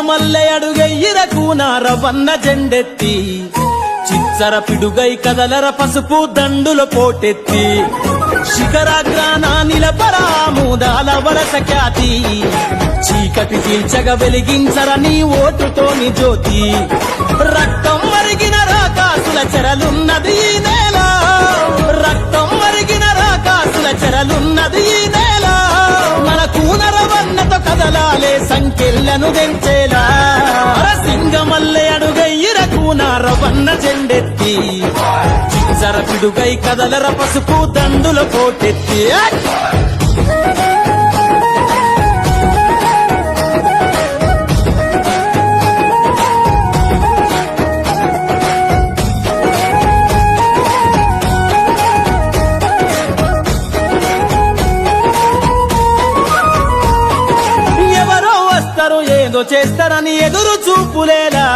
మల్లె అడుగయ్యిర కూనార వన్న జెండెత్తి చిచ్చర పిడుగై కదలర పసుపు దండుల పోటెత్తి శిఖరాగ్రాన నిలపరాముదాల వరస ఖ్యాతి చీకటి తీల్చగ వెలిగించరని ఓటుతోని జ్యోతి. రక్తం మరిగిన రాకాసుల చెరలున్నది ఈ నేల రక్తం మరిగిన రాకాసుల చెరలున్నది ఈ నేల. సంఖ్యలను తెంచేలా సింగమల్లె అడుగయ్యిర కూనారవన్న జెండెత్తి. చిచ్చర పిడుగై కదలర పసుపు దండుల పోటెత్తి ఏదో చేస్తారని ఎదురు చూపులేలా.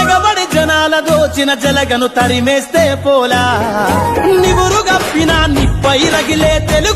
ఎగబడి జనాల దోచిన జలగను తరిమేస్తే పోలా. నివురు గప్పిన నిప్పై రగిలే తెలుగు